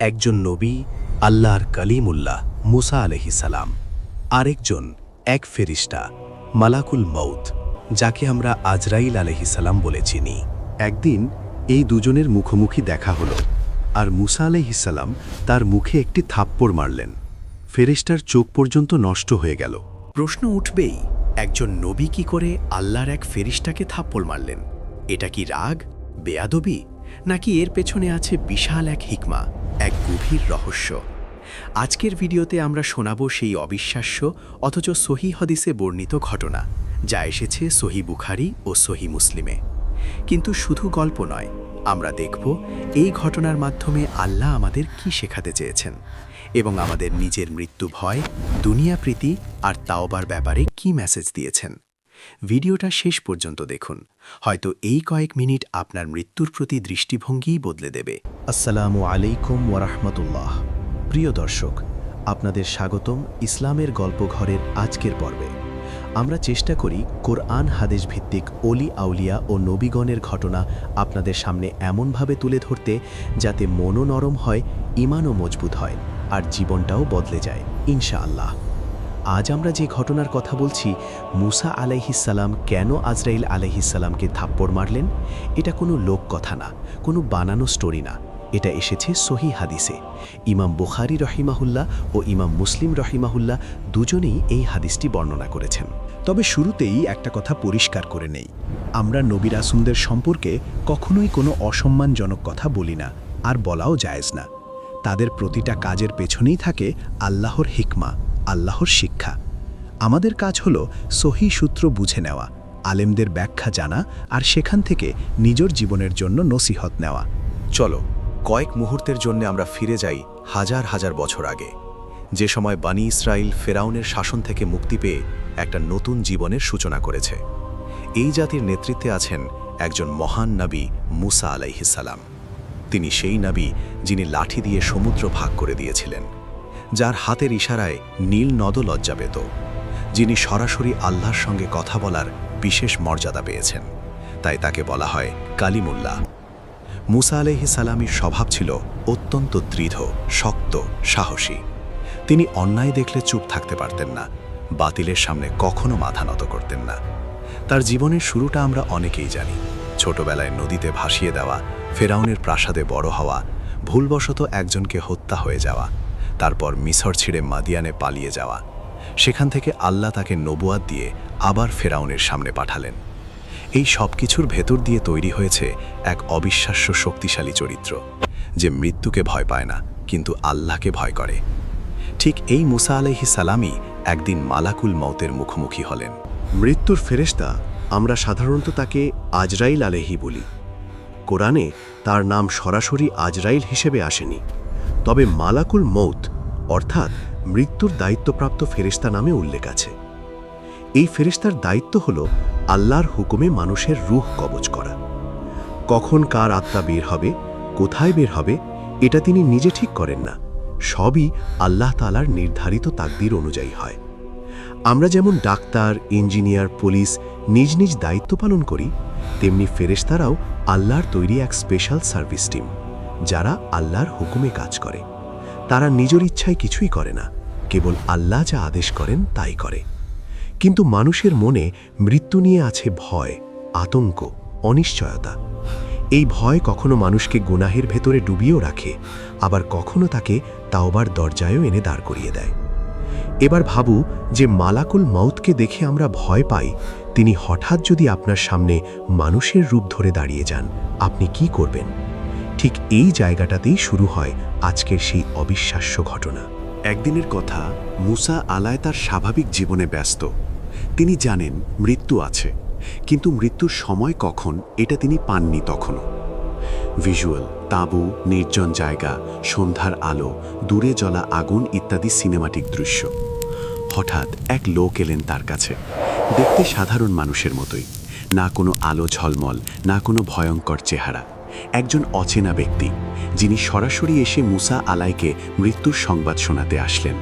একজন নবী, আল্লাহর কালিমুল্লাহ মুসা আলহিসাল্লাম আরেকজন এক ফেরিস্তা, মালাকুল মৌত যাকে আমরা আজরাইল আলহিসাল্লাম বলে চিনি। একদিন এই দুজনের মুখোমুখি দেখা হলো, আর মুসা আলাইহিসাল্লাম তার মুখে একটি থাপ্পড় মারলেন। ফেরেস্টার চোখ পর্যন্ত নষ্ট হয়ে গেল। প্রশ্ন উঠবেই, একজন নবী কি করে আল্লাহর এক ফেরিস্তাকে থাপ্পড় মারলেন? এটা কি রাগ, বেয়াদবি নাকি এর পেছনে আছে বিশাল এক হিকমা, এক গভীর রহস্য। আজকের ভিডিওতে আমরা শোনাব সেই অবিশ্বাস্য অথচ সহি হদিসে বর্ণিত ঘটনা, যা এসেছে সহি বুখারি ও সহি মুসলিমে। কিন্তু শুধু গল্প নয়, আমরা দেখব এই ঘটনার মাধ্যমে আল্লাহ আমাদের কি শেখাতে চেয়েছেন এবং আমাদের নিজের মৃত্যু ভয় দুনিয়া প্রীতি আর তাওবার ব্যাপারে কি মেসেজ দিয়েছেন। ভিডিওটা শেষ পর্যন্ত দেখুন। হয়তো এই কয়েক মিনিট আপনার মৃত্যুর প্রতি দৃষ্টিভঙ্গিই বদলে দেবে। আসসালামু আলাইকুম ওরহমতুল্লাহ প্রিয় দর্শক, আপনাদের স্বাগতম ইসলামের গল্পঘরের আজকের পর্বে। আমরা চেষ্টা করি কোরআন হাদিস ভিত্তিক অলি আউলিয়া ও নবীগণের ঘটনা আপনাদের সামনে এমনভাবে তুলে ধরতে যাতে মনও নরম হয় ইমানও মজবুত হয় আর জীবনটাও বদলে যায়, ইনশাআল্লাহ। আজ আমরা যে ঘটনার কথা বলছি, মুসা আলাইহিসাল্লাম কেন আজরাইল আলাইহিসাল্লামকে থাপ্পড় মারলেন? এটা কোনো লোক কথা না, কোনো বানানো স্টোরি না। এটা এসেছে সহি হাদিসে। ইমাম বুখারি রহিমাহুল্লাহ ও ইমাম মুসলিম রহিমাহুল্লাহ দুজনেই এই হাদিসটি বর্ণনা করেছেন। তবে শুরুতেই একটা কথা পরিষ্কার করে নেই। আমরা নবী রাসুলদের সম্পর্কে কখনোই কোনো অসম্মানজনক কথা বলি না, আর বলাও জায়েজ না। তাদের প্রতিটা কাজের পেছনেই থাকে আল্লাহর হিকমা। আল্লাহর শিক্ষা। আমাদের কাজ হলো সহি সূত্র বুঝে নেওয়া, আলেমদের ব্যাখ্যা জানা আর সেখান থেকে নিজের জীবনের জন্য নসিহত নেওয়া। চলো, কয়েক মুহূর্তের জন্য আমরা ফিরে যাই হাজার হাজার বছর আগে। যে সময় বানি ইসরায়েল ফেরাউনের শাসন থেকে মুক্তি পেয়ে একটা নতুন জীবনের সূচনা করেছে। এই জাতির নেতৃত্বে আছেন একজন মহান নাবী মুসা আলাইহিসাল্লাম তিনি সেই নাবী যিনি লাঠি দিয়ে সমুদ্র ভাগ করে দিয়েছিলেন। যার হাতের ইশারায় নীল নদ লজ্জা পেত, যিনি সরাসরি আল্লাহর সঙ্গে কথা বলার বিশেষ মর্যাদা পেয়েছেন। তাই তাকে বলা হয় কালিমুল্লাহ। মুসা আলহি সালামির স্বভাব ছিল অত্যন্ত দৃঢ়, শক্ত, সাহসী। তিনি অন্যায় দেখলে চুপ থাকতে পারতেন না, বাতিলের সামনে কখনো মাথা নত করতেন না। তার জীবনের শুরুটা আমরা অনেকেই জানি। ছোটবেলায় নদীতে ভাসিয়ে দেওয়া, ফেরাউনের প্রাসাদে বড় হওয়া, ভুলবশত একজনকে হত্যা হয়ে যাওয়া তারপর মিসর ছিঁড়ে মাদিয়ানে পালিয়ে যাওয়া। সেখান থেকে আল্লাহ তাকে নবুয়াদ দিয়ে আবার ফেরাউনের সামনে পাঠালেন। এই সব কিছুর ভেতর দিয়ে তৈরি হয়েছে এক অবিশ্বাস্য শক্তিশালী চরিত্র, যে মৃত্যুকে ভয় পায় না, কিন্তু আল্লাহকে ভয় করে। ঠিক এই মুসা আলাইহি সালামই একদিন মালাকুল মৌতের মুখোমুখি হলেন। মৃত্যুর ফেরেশতা আমরা সাধারণত তাকে আজরাইল আলেহি বলি। কোরআনে তার নাম সরাসরি আজরাইল হিসেবে আসেনি। তবে মালাকুল মৌত, অর্থাৎ মৃত্যুর দায়িত্বপ্রাপ্ত ফেরেশতা নামে উল্লেখ আছে। এই ফেরেশতার দায়িত্ব হল আল্লাহর হুকুমে মানুষের রুহ কবজ করা। কখন কার আত্মা বের হবে, কোথায় বের হবে, এটা তিনি নিজে ঠিক করেন না। সবই আল্লাহ তালার নির্ধারিত তাকদির অনুযায়ী হয়। আমরা যেমন ডাক্তার, ইঞ্জিনিয়ার, পুলিশ নিজ নিজ দায়িত্ব পালন করি, তেমনি ফেরেশতারাও আল্লাহর তৈরি এক স্পেশাল সার্ভিস টিম। যারা আল্লাহর হুকুমে কাজ করে। তারা নিজের ইচ্ছায় কিছুই করে না। কেবল আল্লাহ যা আদেশ করেন, তাই করে। কিন্তু মানুষের মনে মৃত্যু নিয়ে আছে ভয়, আতঙ্ক, অনিশ্চয়তা। এই ভয় কখনো মানুষকে গুনাহের ভেতরে ডুবিয়েও রাখে, আবার কখনো তাকে তাওবার দরজায়ও এনে দাঁড় করিয়ে দেয়। এবার ভাবু যে মালাকুল মাউতকে দেখে আমরা ভয় পাই, তিনি হঠাৎ যদি আপনার সামনে মানুষের রূপ ধরে দাঁড়িয়ে যান, আপনি কি করবেন? ঠিক এই জায়গাটাতেই শুরু হয় আজকের সেই অবিশ্বাস্য ঘটনা। একদিনের কথা, মুসা আলায় তার স্বাভাবিক জীবনে ব্যস্ত। তিনি জানেন মৃত্যু আছে, কিন্তু মৃত্যুর সময় কখন এটা তিনি পাননি তখনও। ভিজুয়াল, তাঁবু, নির্জন জায়গা, সন্ধ্যার আলো, দূরে জ্বলা আগুন ইত্যাদি সিনেমাটিক দৃশ্য। হঠাৎ এক লোক এলেন তার কাছে। দেখতে সাধারণ মানুষের মতোই। না কোনো আলো ঝলমল, না কোনো ভয়ঙ্কর চেহারা। একজন অচেনা ব্যক্তি, যিনি সরাসরি এসে মুসা আলাইকে মৃত্যুর সংবাদ শোনাতে আসলেন।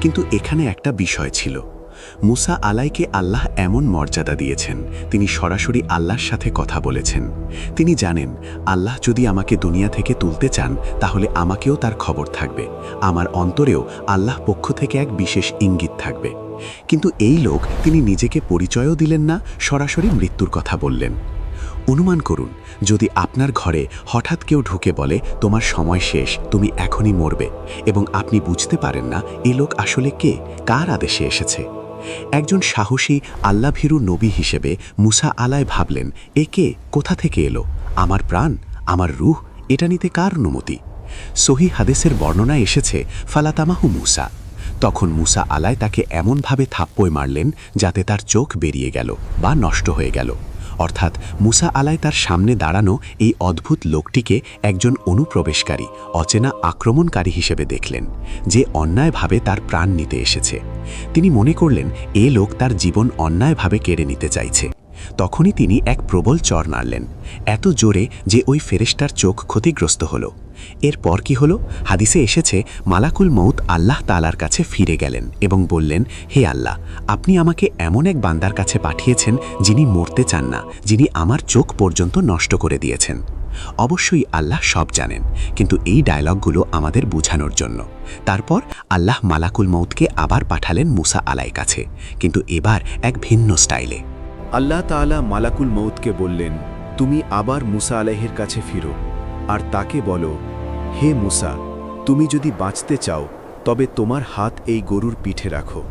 কিন্তু এখানে একটা বিষয় ছিল। মুসা আলাইকে আল্লাহ এমন মর্যাদা দিয়েছেন, তিনি সরাসরি আল্লাহর সাথে কথা বলেছেন। তিনি জানেন, আল্লাহ যদি আমাকে দুনিয়া থেকে তুলতে চান, তাহলে আমাকেও তার খবর থাকবে। আমার অন্তরেও আল্লাহ পক্ষ থেকে এক বিশেষ ইঙ্গিত থাকবে। কিন্তু এই লোক, তিনি নিজেকে পরিচয়ও দিলেন না, সরাসরি মৃত্যুর কথা বললেন। অনুমান করুন, যদি আপনার ঘরে হঠাৎ কেউ ঢুকে বলে, তোমার সময় শেষ, তুমি এখনই মরবে, এবং আপনি বুঝতে পারেন না, এ লোক আসলে কে? কার আদেশে এসেছে? একজন সাহসী আল্লাভীরু নবী হিসেবে মুসা আলায় ভাবলেন, এ কে? কোথা থেকে এলো? আমার প্রাণ? আমার রুহ? এটা নিতে কার অনুমতি? সহি হাদেসের বর্ণনায় এসেছে, ফালাতামাহু মুসা। তখন মুসা আলায় তাকে এমনভাবে থাপ্পয় মারলেন, যাতে তার চোখ বেরিয়ে গেল বা নষ্ট হয়ে গেল। অর্থাৎ মুসা আলায় তার সামনে দাঁড়ানো এই অদ্ভুত লোকটিকে একজন অনুপ্রবেশকারী, অচেনা আক্রমণকারী হিসেবে দেখলেন, যে অন্যায়ভাবে তার প্রাণ নিতে এসেছে। তিনি মনে করলেন, এ লোক তার জীবন অন্যায়ভাবে কেড়ে নিতে চাইছে। তখনই তিনি এক প্রবল চর নাড়লেন, এত জোরে যে ওই ফেরেস্টার চোখ ক্ষতিগ্রস্ত হল। এরপর কি হলো? হাদিসে এসেছে, মালাকুল মৌত আল্লাহ তালার কাছে ফিরে গেলেন এবং বললেন, হে আল্লাহ, আপনি আমাকে এমন এক বান্দার কাছে পাঠিয়েছেন যিনি মরতে চান না, যিনি আমার চোখ পর্যন্ত নষ্ট করে দিয়েছেন। অবশ্যই আল্লাহ সব জানেন, কিন্তু এই ডায়লগগুলো আমাদের বুঝানোর জন্য। তারপর আল্লাহ মালাকুল মৌতকে আবার পাঠালেন মুসা আলাই কাছে, কিন্তু এবার এক ভিন্ন স্টাইলে। আল্লাহ তাআলা মালাকুল মৌতকে বললেন, তুমি আবার মুসা আলাইহের কাছে ফিরো। আর তাকে বলো, হে মুসা, তুমি যদি বাঁচতে চাও, তবে তোমার হাত এই গরুর পিঠে রাখো।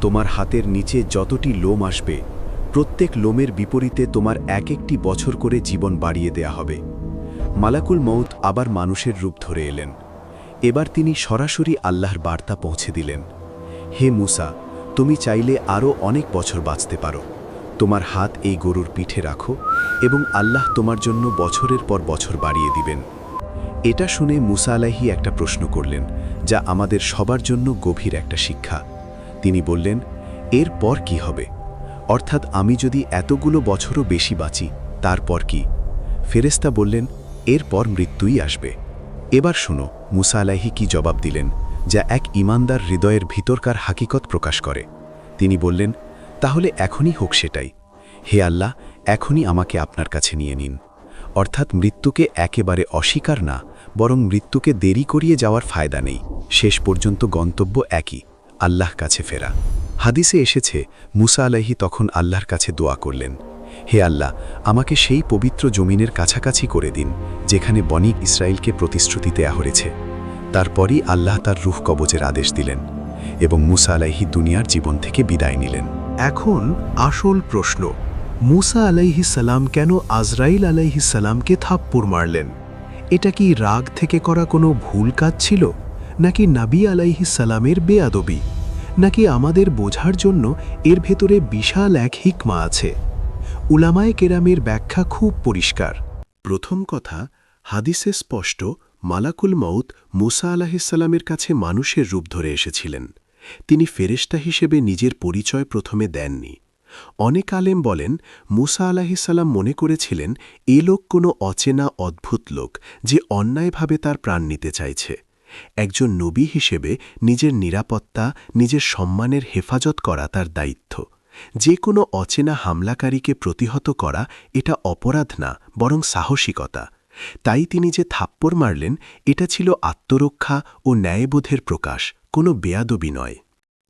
তোমার হাতের নিচে যতটি লোম আসবে, প্রত্যেক লোমের বিপরীতে তোমার এক একটি বছর করে জীবন বাড়িয়ে দেয়া হবে। মালাকুল মৌত আবার মানুষের রূপ ধরে এলেন। এবার তিনি সরাসরি আল্লাহর বার্তা পৌঁছে দিলেন, হে মুসা, তুমি চাইলে আরও অনেক বছর বাঁচতে পারো। তোমার হাত এই গরুর পিঠে রাখো এবং আল্লাহ তোমার জন্য বছরের পর বছর বাড়িয়ে দিবেন। এটা শুনে মুসা আলাহি একটা প্রশ্ন করলেন, যা আমাদের সবার জন্য গভীর একটা শিক্ষা। তিনি বললেন, এর পর কি হবে? অর্থাৎ আমি যদি এতগুলো বছরও বেশি বাঁচি তারপর কি? ফেরেস্তা বললেন এরপর মৃত্যুই আসবে। এবার শুনো, মুসা আলাহি কি জবাব দিলেন, যা এক ইমানদার হৃদয়ের ভিতরকার হাকিকত প্রকাশ করে। তিনি বললেন তাহলে এখনই হোক সেটাই। হে আল্লাহ, এখনই আমাকে আপনার কাছে নিয়ে নিন। অর্থাৎ মৃত্যুকে একেবারে অস্বীকার না, বরং মৃত্যুকে দেরি করিয়ে যাওয়ার ফায়দা নেই। শেষ পর্যন্ত গন্তব্য একই, আল্লাহ কাছে ফেরা। হাদিসে এসেছে, মুসা আলাহি তখন আল্লাহর কাছে দোয়া করলেন, হে আল্লাহ, আমাকে সেই পবিত্র জমিনের কাছাকাছি করে দিন, যেখানে বনি ইসরায়েলকে প্রতিশ্রুতি দেয়া হয়েছে। তারপরই আল্লাহ তার রুহ কবজের আদেশ দিলেন এবং মুসা আলাইহি দুনিয়ার জীবন থেকে বিদায় নিলেন। এখন আসল প্রশ্ন, মুসা আলাইহিসাল্লাম কেন আজরাইল আলাইহিসাল্লামকে থাপ্পুর মারলেন? এটা কি রাগ থেকে করা কোনো ভুল কাজ ছিল? নাকি নাবি আলাইহিসাল্লামের বেয়াদবি? নাকি আমাদের বোঝার জন্য এর ভেতরে বিশাল এক হিকমা আছে? উলামায়ে কেরামের ব্যাখ্যা খুব পরিষ্কার। প্রথম কথা, হাদিসে স্পষ্ট, মালাকুল মৌত মুসা আলাহিসাল্লামের কাছে মানুষের রূপ ধরে এসেছিলেন। তিনি ফেরেশতা হিসেবে নিজের পরিচয় প্রথমে দেননি। অনেক আলেম বলেন, মুসা আলাহিসাল্লাম মনে করেছিলেন, এ লোক কোনো অচেনা, অদ্ভুত লোক যে অন্যায়ভাবে তার প্রাণ নিতে চাইছে। একজন নবী হিসেবে নিজের নিরাপত্তা, নিজের সম্মানের হেফাজত করা তার দায়িত্ব। যে কোনো অচেনা হামলাকারীকে প্রতিহত করা, এটা অপরাধ না, বরং সাহসিকতা। তাই তিনি যে থাপ্পড় মারলেন, এটা ছিল আত্মরক্ষা ও ন্যায়বোধের প্রকাশ। কোনো বেয়াদবি নয়।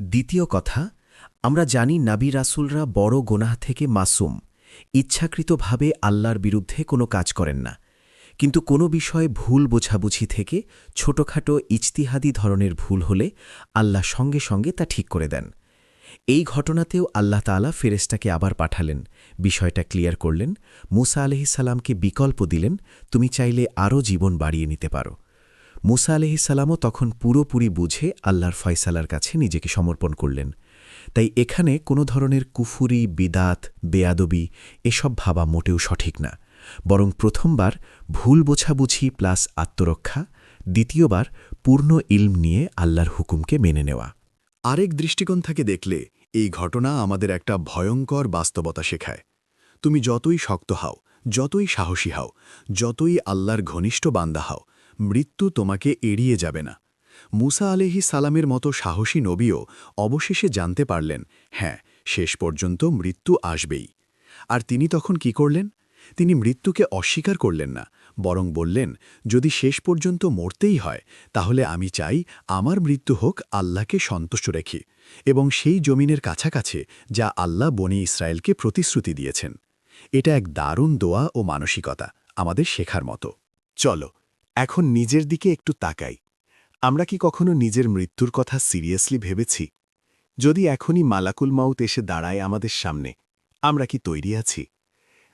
দ্বিতীয় কথা, আমরা জানি নাবি রাসুলরা বড় গোনাহ থেকে মাসুম, ইচ্ছাকৃতভাবে আল্লাহর বিরুদ্ধে কোনো কাজ করেন না। কিন্তু কোনো বিষয়ে ভুল বোঝাবুঝি থেকে ছোটখাটো ইজতিহাদি ধরনের ভুল হলে আল্লাহ সঙ্গে সঙ্গে তা ঠিক করে দেন। এই ঘটনাতেও আল্লাহ তালা ফেরেস্তাকে আবার পাঠালেন, বিষয়টা ক্লিয়ার করলেন, মুসা আলহিসাল্লামকে বিকল্প দিলেন, তুমি চাইলে আরও জীবন বাড়িয়ে নিতে পারো। মুসা আলহিসাল্লামও তখন পুরোপুরি বুঝে আল্লাহর ফয়সালার কাছে নিজেকে সমর্পণ করলেন। তাই এখানে কোনো ধরনের কুফুরি, বিদাত, বেয়াদবি এসব ভাবা মোটেও সঠিক না। বরং প্রথমবার ভুল বোঝাবুঝি প্লাস আত্মরক্ষা, দ্বিতীয়বার পূর্ণ ইলম নিয়ে আল্লাহর হুকুমকে মেনে নেওয়া। আরেক দৃষ্টিকোণ থেকে দেখলে এই ঘটনা আমাদের একটা ভয়ঙ্কর বাস্তবতা শেখায়। তুমি যতই শক্ত হও, যতই সাহসী হও, যতই আল্লাহর ঘনিষ্ঠ বান্দা হও মৃত্যু তোমাকে এড়িয়ে যাবে না। মুসা আলিহি সালামের মতো সাহসী নবীও অবশেষে জানতে পারলেন হ্যাঁ শেষ পর্যন্ত মৃত্যু আসবেই। আর তিনি তখন কি করলেন? তিনি মৃত্যুকে অস্বীকার করলেন না, বরং বললেন, যদি শেষ পর্যন্ত মরতেই হয়, তাহলে আমি চাই আমার মৃত্যু হোক আল্লাহকে সন্তুষ্ট রেখি এবং সেই জমিনের কাছাকাছি যা আল্লাহ বনি ইসরায়েলকে প্রতিশ্রুতি দিয়েছেন। এটা এক দারুণ দোয়া ও মানসিকতা আমাদের শেখার মতো। চলো এখন নিজের দিকে একটু তাকাই। আমরা কি কখনো নিজের মৃত্যুর কথা সিরিয়াসলি ভেবেছি? যদি এখনই মালাকুল মাউত এসে দাঁড়ায় আমাদের সামনে, আমরা কি তৈরি আছি?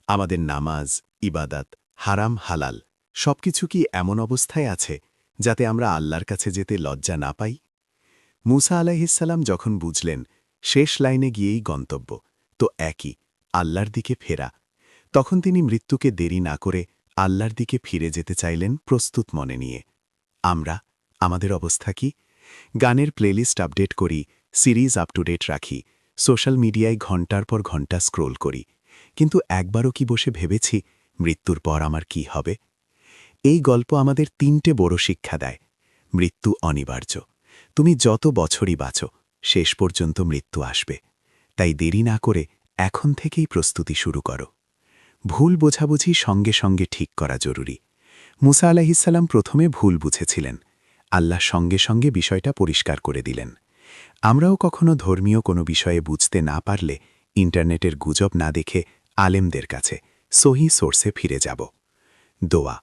আমাদের নামাজ, ইবাদাত, হারাম, হালাল, সবকিছু কি এমন অবস্থায় আছে যাতে আমরা আল্লাহর কাছে যেতে লজ্জা না পাই? মুসা আলাইহিসাল্লাম যখন বুঝলেন, শেষ লাইনে গিয়েই গন্তব্য, তো একই, আল্লাহর দিকে ফেরা। তখন তিনি মৃত্যুকে দেরি না করে আল্লাহর দিকে ফিরে যেতে চাইলেন প্রস্তুত মনে নিয়ে। আমরা, আমাদের অবস্থা কি? গানের প্লেলিস্ট আপডেট করি, সিরিজ আপ টু ডেট রাখি, সোশ্যাল মিডিয়ায় ঘণ্টার পর ঘণ্টা স্ক্রোল করি। কিন্তু একবারও কি বসে ভেবেছি, মৃত্যুর পর আমার কি হবে? এই গল্প আমাদের তিনটে বড় শিক্ষা দেয়। মৃত্যু অনিবার্য। তুমি যত বছরই বাঁচো, শেষ পর্যন্ত মৃত্যু আসবে। তাই দেরি না করে এখন থেকেই প্রস্তুতি শুরু করো। ভুল বোঝাবুঝি সঙ্গে সঙ্গে ঠিক করা জরুরি। মুসা আলাহিসাল্লাম প্রথমে ভুল বুঝেছিলেন। আল্লাহ সঙ্গে সঙ্গে বিষয়টা পরিষ্কার করে দিলেন। আমরাও কখনো ধর্মীয় কোনো বিষয়ে বুঝতে না পারলে ইন্টারনেটের গুজব না দেখে আলেমদের কাছে সহি সোর্সে ফিরে যাব। দোয়া।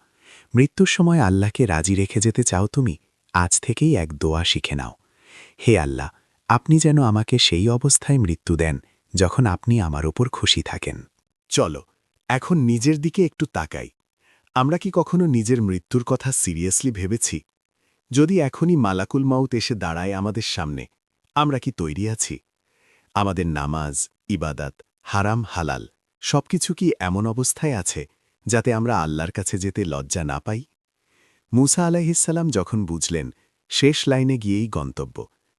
মৃত্যুর সময় আল্লাহকে রাজি রেখে যেতে চাও তুমি, আজ থেকেই এক দোয়া শিখে নাও। হে আল্লাহ, আপনি যেন আমাকে সেই অবস্থায় মৃত্যু দেন যখন আপনি আমার ওপর খুশি থাকেন। চলো এখন নিজের দিকে একটু তাকাই। আমরা কি কখনো নিজের মৃত্যুর কথা সিরিয়াসলি ভেবেছি? যদি এখনই মালাকুল মাউত এসে দাঁড়ায় আমাদের সামনে, আমরা কি তৈরি আছি? আমাদের নামাজ, ইবাদাত, হারাম, হালাল, সবকিছু কি এমন অবস্থায় আছে যাতে আমরা আল্লাহর কাছে যেতে লজ্জা না পাই? মুসা আলাইহিসাল্লাম যখন বুঝলেন, শেষ লাইনে গিয়েই গন্তব্য,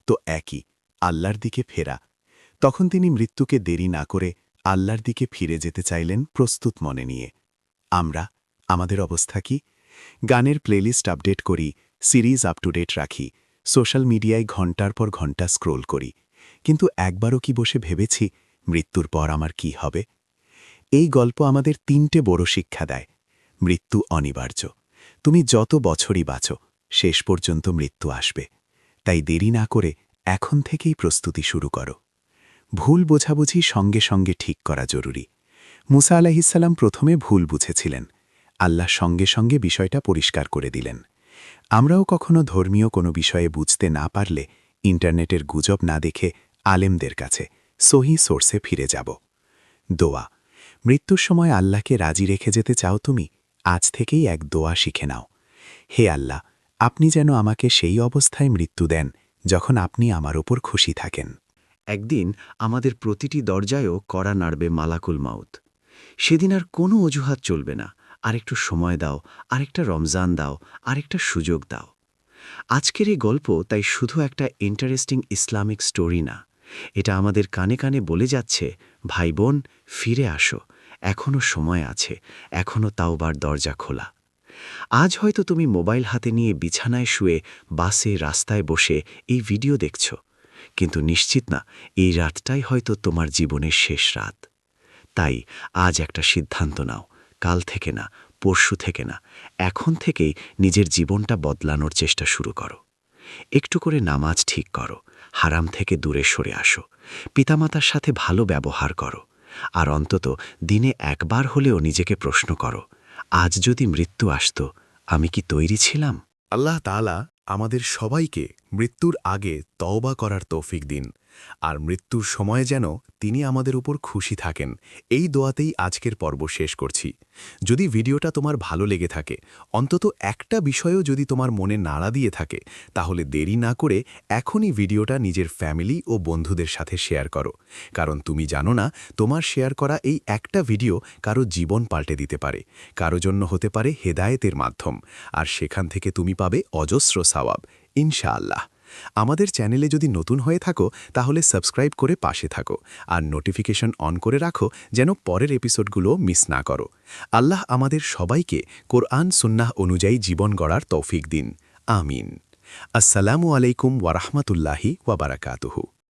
তো একই, আল্লাহর দিকে ফেরা। তখন তিনি মৃত্যুকে দেরি না করে আল্লাহর দিকে ফিরে যেতে চাইলেন প্রস্তুত মনে নিয়ে। আমরা, আমাদের অবস্থা কি? গানের প্লেলিস্ট আপডেট করি, সিরিজ আপ টু ডেট রাখি, সোশ্যাল মিডিয়ায় ঘণ্টার পর ঘণ্টা স্ক্রোল করি। কিন্তু একবারও কি বসে ভেবেছি, মৃত্যুর পর আমার কি হবে? এই গল্প আমাদের তিনটে বড় শিক্ষা দেয়। মৃত্যু অনিবার্য। তুমি যত বছরই বাঁচো, শেষ পর্যন্ত মৃত্যু আসবে। তাই দেরি না করে এখন থেকেই প্রস্তুতি শুরু করো। ভুল বোঝাবুঝি সঙ্গে সঙ্গে ঠিক করা জরুরি। মুসা আলাহিসাল্লাম প্রথমে ভুল বুঝেছিলেন। আল্লাহ সঙ্গে সঙ্গে বিষয়টা পরিষ্কার করে দিলেন। আমরাও কখনো ধর্মীয় কোনো বিষয়ে বুঝতে না পারলে ইন্টারনেটের গুজব না দেখে আলেমদের কাছে সহি সোর্সে ফিরে যাব। দোয়া। মৃত্যুর সময় আল্লাহকে রাজি রেখে যেতে চাও তুমি, আজ থেকেই এক দোয়া শিখে নাও। হে আল্লাহ, আপনি যেন আমাকে সেই অবস্থায় মৃত্যু দেন যখন আপনি আমার ওপর খুশি থাকেন। একদিন আমাদের প্রতিটি দরজায়ও কড়া নাড়বে মালাকুল মাউত। সেদিন আর কোনো অজুহাত চলবে না। আরেকটু সময় দাও, আরেকটা রমজান দাও, আরেকটা সুযোগ দাও। আজকের এই গল্প তাই শুধু একটা ইন্টারেস্টিং ইসলামিক স্টোরি না। এটা আমাদের কানে কানে বলে যাচ্ছে, ভাই বোন, ফিরে আসো। এখনও সময় আছে। এখনও তাওবার দরজা খোলা। আজ হয়তো তুমি মোবাইল হাতে নিয়ে বিছানায় শুয়ে বাসে রাস্তায় বসে এই ভিডিও দেখছ। কিন্তু নিশ্চিত না, এই রাতটাই হয়তো তোমার জীবনের শেষ রাত। তাই আজ একটা সিদ্ধান্ত নাও, কাল থেকে না, পরশু থেকে না, এখন থেকেই নিজের জীবনটা বদলানোর চেষ্টা শুরু করো। একটু করে নামাজ ঠিক করো, হারাম থেকে দূরে সরে আসো, পিতামাতার সাথে ভালো ব্যবহার করো, আর অন্তত দিনে একবার হলেও নিজেকে প্রশ্ন করো, আজ যদি মৃত্যু আসত, আমি কি তৈরি ছিলাম? আল্লাহ তাআলা আমাদের সবাইকে মৃত্যুর আগে তওবা করার তৌফিক দিন। আর মৃত্যুর সময়ে যেন তিনি আমাদের উপর খুশি থাকেন। এই দোয়াতেই আজকের পর্ব শেষ করছি। যদি ভিডিওটা তোমার ভালো লেগে থাকে, অন্তত একটা বিষয়ও যদি তোমার মনে নাড়া দিয়ে থাকে, তাহলে দেরি না করে এখনই ভিডিওটা নিজের ফ্যামিলি ও বন্ধুদের সাথে শেয়ার করো। কারণ তুমি জানো না, তোমার শেয়ার করা এই একটা ভিডিও কারও জীবন পাল্টে দিতে পারে, কারও জন্য হতে পারে হেদায়েতের মাধ্যম। আর সেখান থেকে তুমি পাবে অজস্র সাওয়াব, ইনশাআল্লাহ। আমাদের চ্যানেলে যদি নতুন হয়ে থাকো, তাহলে সাবস্ক্রাইব করে পাশে থাকো আর নোটিফিকেশন অন করে রাখো যেন পরের এপিসোডগুলো মিস না করো। আল্লাহ আমাদের সবাইকে কোরআন, সুন্নাহ অনুযায়ী জীবন গড়ার তৌফিক দিন। আমিন। আসসালামু আলাইকুম ওয়ারহমতুল্লাহি ওয়াবারাকাতুহু